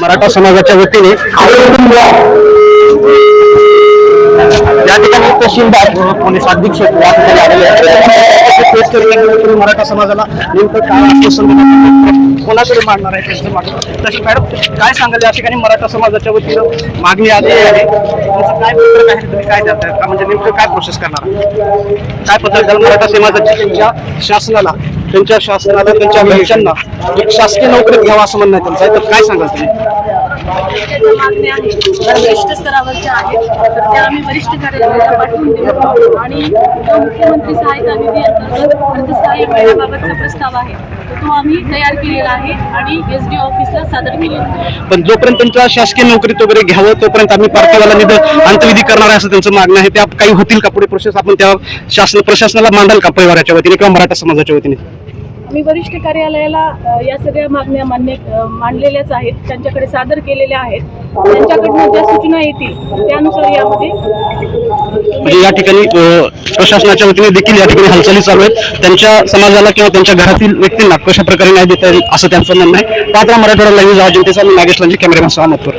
मराठा समाजाच्या वतीने या ठिकाणी तहसीलदार पोलीस अधीक्षक या ठिकाणी आलेले आहेत. मराठा समाजाला नेमकं काय आश्वासन कोणाकडे मांडणार आहे त्यांचं मागणं तशी मॅडम काय सांगाल या ठिकाणी मराठा समाजाच्या वतीनं? मागणी आली आहे. तुमचं काय पत्रक आहे? तुम्ही काय देताय? का म्हणजे नेमकं काय प्रोसेस करणार काय पत्रक द्याल मराठा समाजाच्या त्यांच्या शासनाला? त्यांच्या शासनाला त्यांच्या घरच्यांना एक शासकीय नोकरीत घ्यावा असं म्हणणं आहे त्यांचं. तर काय सांगाल तुम्ही? ज्या मागण्या आहेत. त्या वरिष्ठ स्तरावरच्या आहेत तर त्या आम्ही वरिष्ठ कार्यालयाला पाठवून देऊ. आणि जो मुख्यमंत्री सहायता निधी अंतर्गत अर्थसहाय्य मिळण्याबाबतचा प्रस्ताव आहे तर तो आम्ही तयार केलेला आहे आणि एस डी ऑफिसला सादर केलेला आहे. पण जोपर्यंत त्यांच्या शासकीय नोकरीत वगैरे घ्यावं तोपर्यंत आम्ही पार्टीवाला निध अंतविधी करणार आहे असं त्यांचं मागणं आहे. त्या काही होतील का? पुढे प्रोसेस आपण त्या शासन प्रशासनाला मांडाल का परिवाराच्या वतीने किंवा मराठा समाजाच्या वतीने? मी वरिष्ठ कार्यालयाला या सगळ्या मागण्या मान्य मांडलेल्याच आहेत त्यांच्याकडे सादर केलेल्या आहेत. त्यांच्याकडनं ज्या सूचना येतील त्यानुसार यामध्ये म्हणजे या ठिकाणी प्रशासनाच्या वतीने देखील या ठिकाणी हालचाली चालू आहेत. त्यांच्या समाजाला किंवा त्यांच्या घरातील व्यक्तींना कशा प्रकारे न्याय देता येईल असं त्यांचं म्हणणं आहे. पात्र मराठवाडा लाईव्ह जनतेचा मी नागेश लांजी कॅमेरामॅन सहमतपूर